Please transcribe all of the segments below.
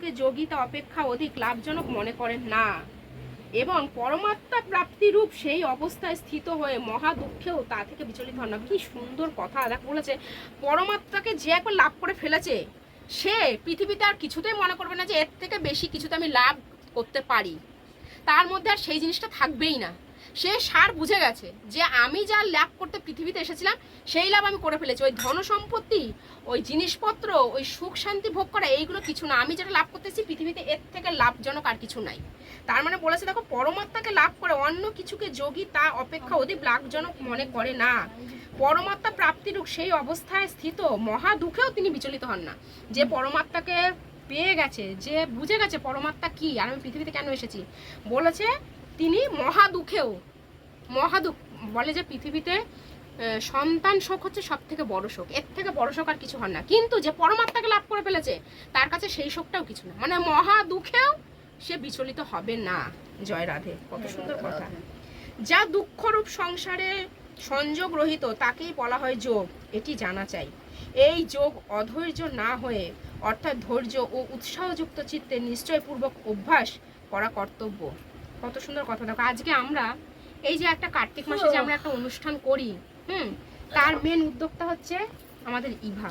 কিছুকে যোগিতা অপেক্ষা অধিক লাভজনক মনে করেন না। এবং পরমাত্মা প্রাপ্তিরূপ সেই অবস্থায় স্থিত হয়ে মহা দুঃখেও তা থেকে বিচলিত হন না। কি সুন্দর কথা, দেখ বলেছে, পরমাত্মাকে যে একবার লাভ করে ফেলেছে, সে পৃথিবীতে আর কিছুতেই মনে করবে না যে এর থেকে বেশি কিছুতে আমি লাভ করতে পারি। তার মধ্যে আর সেই জিনিসটা থাকবেই না। সে সার বুঝে গেছে যে আমি যা লাভ করতে পৃথিবীতে এসেছিলাম, সেই লাভ আমি করে ফেলেছি। ওই ধন সম্পত্তি, ওই জিনিসপত্র, ওই সুখ শান্তি ভোগ করা, এইগুলো কিছু না। আমি যেটা লাভ করতেছি পৃথিবীতে, এর থেকে লাভজনক আর কিছু নাই। তার মানে বলেছে, দেখো, পরমাত্মাকে লাভ করে অন্য কিছুকে যোগী তা অপেক্ষা অধিক লাভজনক মনে করে না। পরমাত্মা প্রাপ্তিরূপ সেই অবস্থায় স্থিত। মহা দুঃখেও তিনি বিচলিত হন না। যে পরমাত্মাকে পেয়ে গেছে, যে বুঝে গেছে পরমাত্মা কি, আর আমি পৃথিবীতে কেন এসেছি? বলেছে তিনি মহাদুখেও মহাদুখ বলে যে পৃথিবীতে সন্তান শোক হচ্ছে সব থেকে বড় শোক। এর থেকে বড় শোক আর কিছু হন না। কিন্তু যে পরমাত্মাকে লাভ করে ফেলেছে তার কাছে সেই শোকটাও কিছু না। মানে মহা দুঃখেও সে বিচলিত হবে না। জয় রাধে। কত সুন্দর কথা। যা দুঃখরূপ সংসারে সংযোগ রহিত তাকেই বলা হয় যোগ। এটি জানা চাই। এই যোগ অধৈর্য না হয়ে অর্থাৎ ধৈর্য ও উৎসাহযুক্ত চিত্তে নিশ্চয়পূর্বক অভ্যাস করা কর্তব্য। কত সুন্দর কথা। দেখো আজকে আমরা এই যে একটা কার্তিক মাসে যে আমরা একটা অনুষ্ঠান করি হুম তার মেন উদ্যোক্তা হচ্ছে আমাদের ইভা।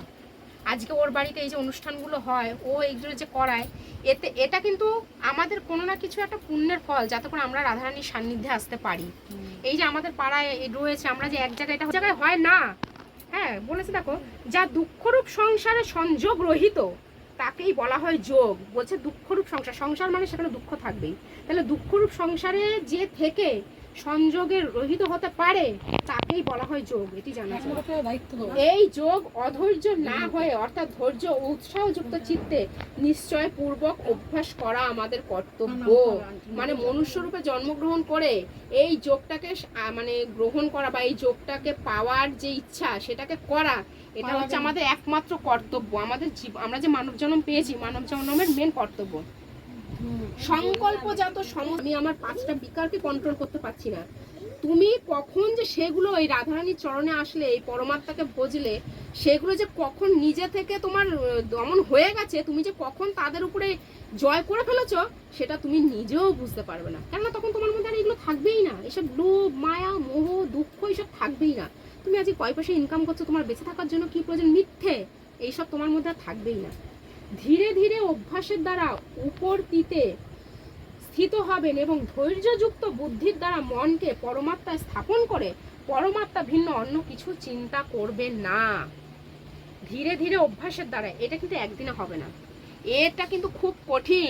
আজকে ওর বাড়িতে এই যে অনুষ্ঠানগুলো হয় ও এইগুলো যে করায় এতে এটা কিন্তু আমাদের কোনো না কিছু একটা পুণ্যের ফল যাতে করে আমরা রাধারানীর সান্নিধ্যে আসতে পারি। এই যে আমাদের পাড়ায় রয়েছে আমরা যে এক জায়গায় এটা এক জায়গায় হয় না। হ্যাঁ বলেছে দেখো যা দুঃখরূপ সংসারে সংযোগ রহিত তাকেই বলা হয় যোগ। বলছে দুঃখরূপ সংসার। সংসার মানে সেখানে দুঃখ থাকবেই। তাহলে দুঃখরূপ সংসারে যে থেকে সংযোগের রহিত হতে পারে তাকেই বলা হয় যোগ এটি জানা এই যোগ অধৈর্য না হয়ে অর্থাৎ ধৈর্য উৎসাহযুক্ত চিত্তে নিশ্চয় পূর্বক অভ্যাস করা আমাদের কর্তব্য। মানে মনুষ্য রূপে জন্মগ্রহণ করে এই যোগটাকে মানে গ্রহণ করা বা এই যোগটাকে পাওয়ার যে ইচ্ছা সেটাকে করা এটা হচ্ছে আমাদের একমাত্র কর্তব্য। আমাদের জীব- আমরা যে মানব জন্ম পেয়েছি মানব জন্মের মেন কর্তব্য। সংকল্পজাত সম আমি আমার পাঁচটা বিকারকে কন্ট্রোল করতে পারছি না। তুমি কখন যে সেগুলো এই রাধারানীর চরণে আসলে, এই পরমাত্মাকে ভজলে, সেগুলো যে কখন নিজে থেকে তোমার দমন হয়ে গেছে, তুমি যে কখন তাদের উপরে জয় করে ফেলেছ, সেটা তুমি নিজেও বুঝতে পারবে না। কেননা তখন তোমার মধ্যে আর এগুলো থাকবেই না। এসব লোভ, মায়া, মোহ, দুঃখ এইসব থাকবেই না। তুমি আজকে কয় পয়সা ইনকাম করছ, তোমার বেঁচে থাকার জন্য কি প্রয়োজন? মিথ্যে। এইসব তোমার মধ্যে আর থাকবেই না। ধীরে ধীরে অভ্যাসের দ্বারা উপর তিতে স্থিত হবেন এবং ধৈর্যযুক্ত বুদ্ধির দ্বারা মনকে পরমাত্মায় স্থাপন করে পরমাত্মা ভিন্ন অন্য কিছু চিন্তা করবেন না। ধীরে ধীরে অভ্যাসের দ্বারা এটা কিন্তু একদিনে হবে না। এটা কিন্তু খুব কঠিন।